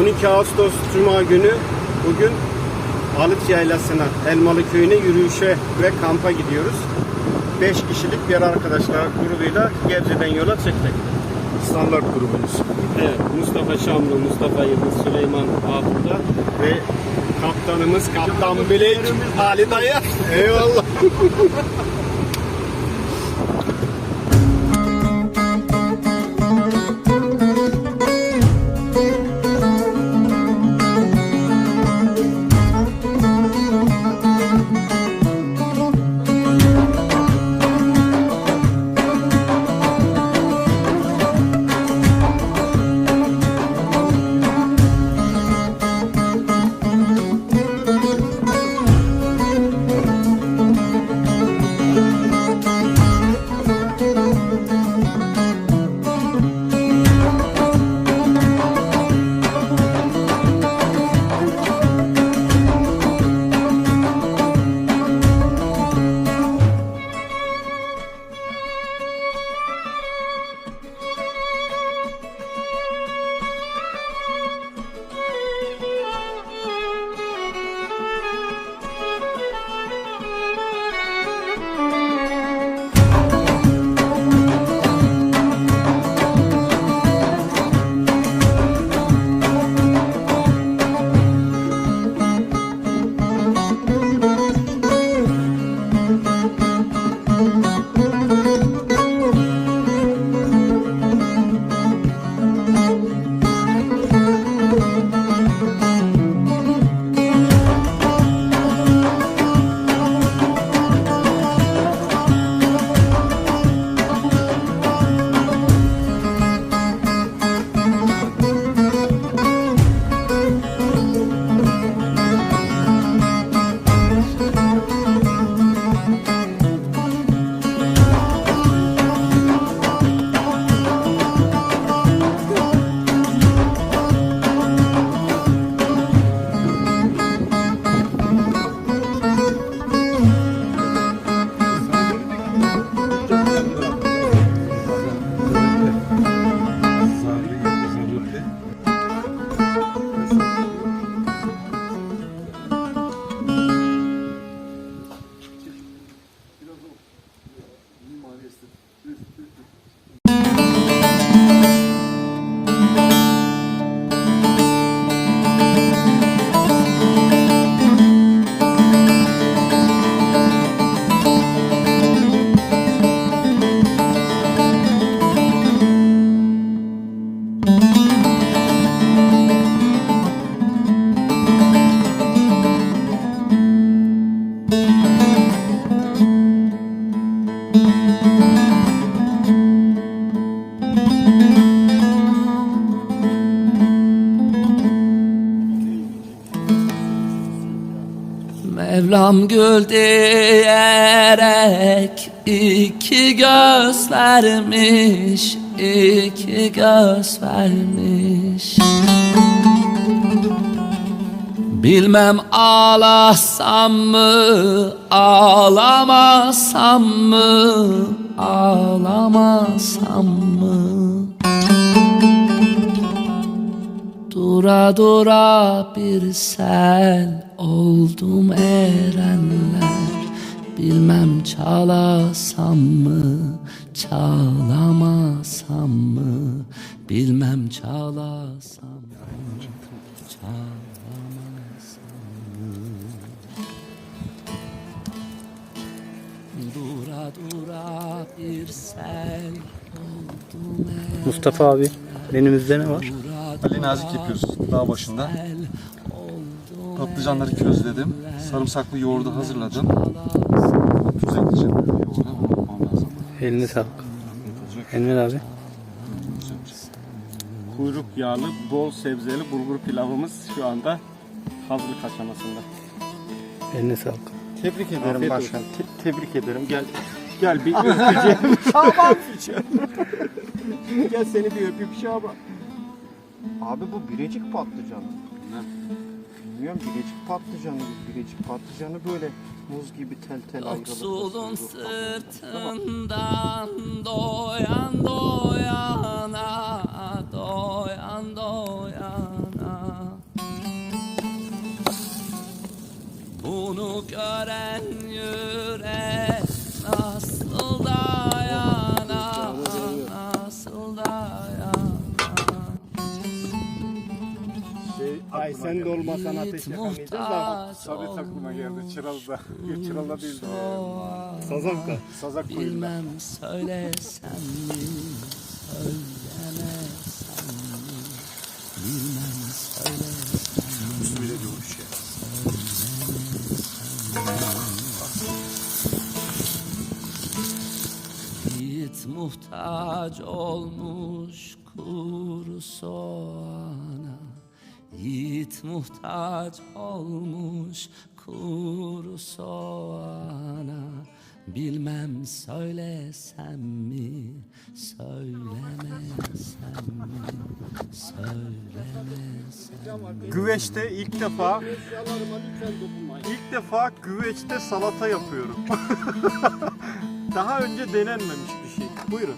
12 Ağustos Cuma günü bugün Alıç Yaylası'na, Elmalı Köyü'ne yürüyüşe ve kampa gidiyoruz. 5 kişilik bir arkadaşlar grubuyla Gebze'den yola çıktık. Standart grubunuz. Evet, Mustafa Şamlı, Mustafa Yıldız, Süleyman Abuda ve kaptanımız Kaptan Bilek Ali Dayı. Eyvallah. Mevlam gül diyerek iki göz vermiş, iki göz vermiş. Bilmem ağlasam mı, ağlamasam mı, ağlamasam mı? Dura dura bir sel oldum erenler. Bilmem çalasam mı, çalamasam mı? Bilmem çalasam mı, çalamasam mı? Dura dura bir sel oldum erenler Mustafa abi menümüzde ne var? Ali nazik yapıyoruz dağ başında. Patlıcanları közledim. Sarımsaklı yoğurdu hazırladım. Tuz ekleyeceğim. Yoğurda unutmam lazım. Eline sağlık. Enver abi. Kuyruk yağlı, bol sebzeli bulgur pilavımız şu anda hazırlık aşamasında. Eline sağlık. Tebrik ederim Afiyet başkan. Te- tebrik ederim. Gel gel bir öpeceğim. Şaban gel seni bir öpeyim Şaban. Abi bu birecik patlıcanı. Ne? Bilmiyorum birecik patlıcanı. Birecik patlıcanı böyle muz gibi tel tel ayrılıp. Yoksulun sırtından doyan doyana doyan doyana Bunu gören yürek nasıl da Ay sen de olmasan ateş yakamayacağız da. Sabit aklıma geldi. Çıraz'da. Çıraz'da değildi. olmuşa Sazavka. Sazak koyunda. Bilmem söylesem mi Söylemesem mi Bilmem söylesem mi Üstüyle görüş ya. Git muhtaç olmuş kuru soğana Yiğit muhtaç olmuş kuru soğana Bilmem söylesem mi, söylemesem mi, söylemesem Güveçte ilk defa ilk defa güveçte salata yapıyorum. Daha önce denenmemiş bir şey. Buyurun.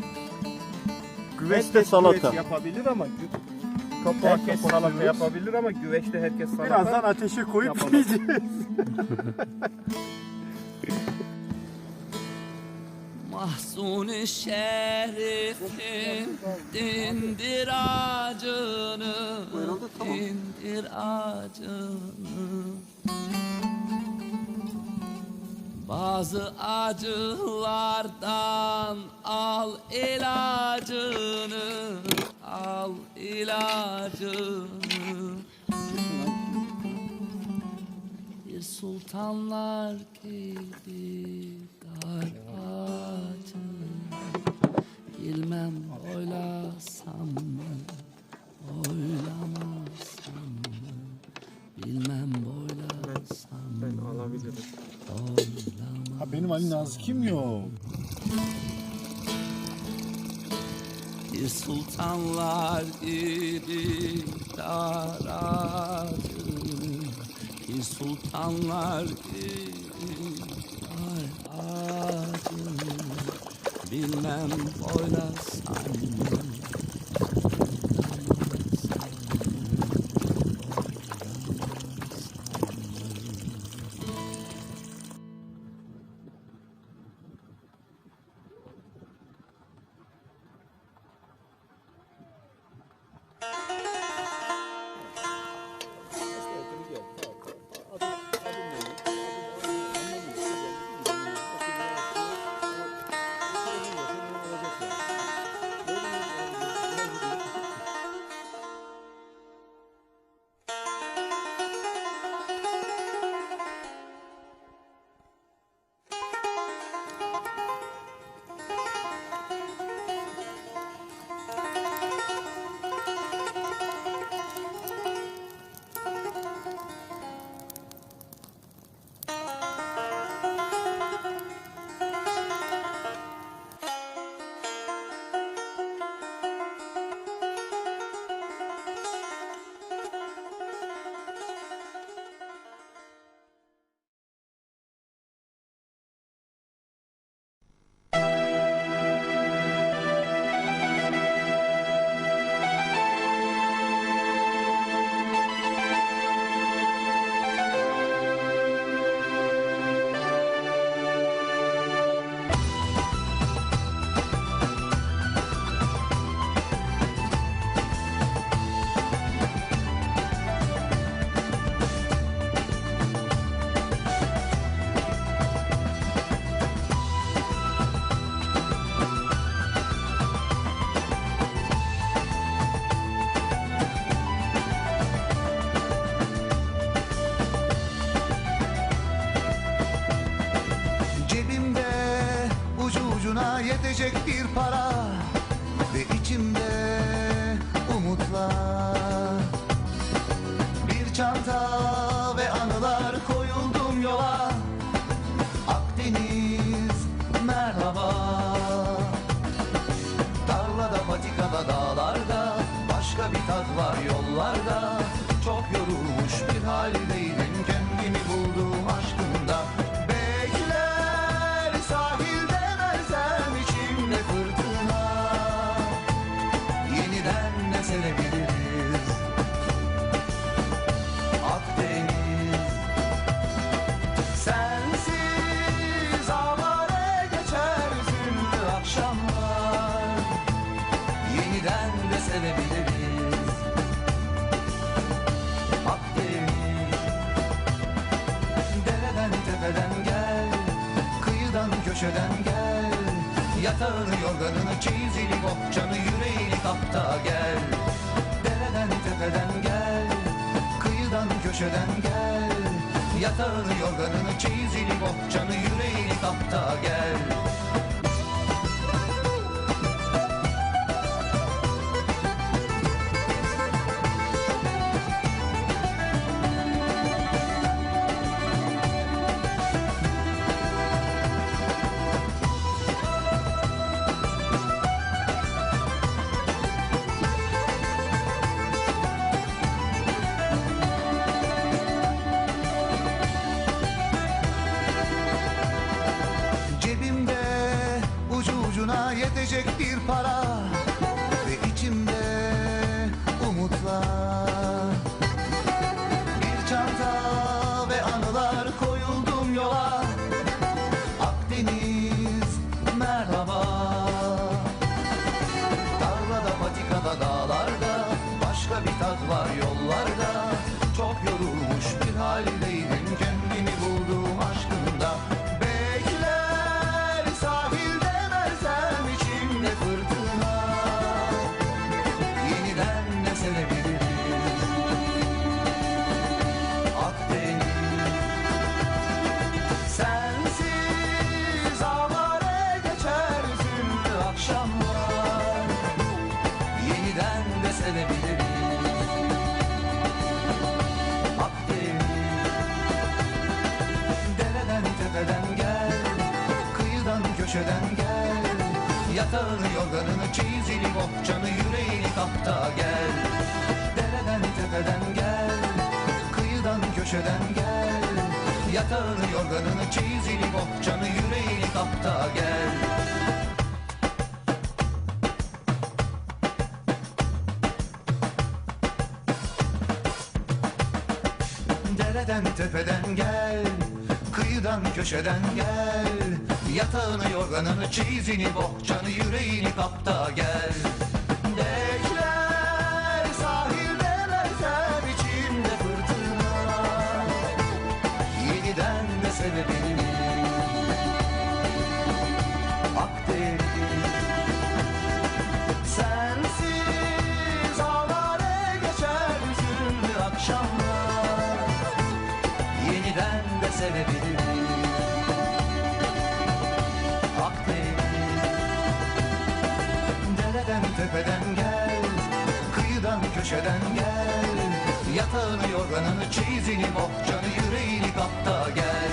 Güveçte Herkes salata. güveç yapabilir ama gü- Kapağı herkes salata yapabilir ama güveçte herkes salata. Birazdan ateşe koyup Yapalım. yiyeceğiz. Mahzun-i şerifim dindir acını dindir acını Bazı acılardan al ilacını al ilacını bir sultanlar gibi dar ağacı. Bilmem oylasam mı, oylamasam mı? Bilmem boylasam mı, oylamasam Ha benim Ali Nazikim yok. Sultanlar gibi dar ağacı Bir sultanlar gibi dar ağacı Bilmem boylasam yetecek bir para Ve içimde umutlar. Bir çanta ve anılar koyuldum yola. Akdeniz merhaba. Tarlada patikada dağlarda Başka bir tat var yollarda. Çok yorulmuş bir haldeydim Kendimi buldum aşkında Yatağını yorganını çeyizini bohçanı yüreğini kapta gel. Dereden tepeden gel Kıyıdan köşeden gel. Yatağını yorganını çeyizini bohçanı çeyizini bohçanı yüreğini kapta gel. Dereden tepeden gel. Kıyıdan köşeden gel. Yatağını yorganını çeyizini bohçanı yüreğini kapta gel. Dereden tepeden gel. Kıyıdan köşeden gel Yatağını yorganını çeyizini bohçanı yüreğini kapta gel Yatağını yorganını çeyizini bohçanı yüreğini kapta gel.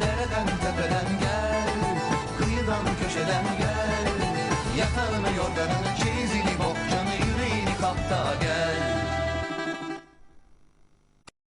Dereden tepeden gel Kıyıdan köşeden gel. Yatağını yorganını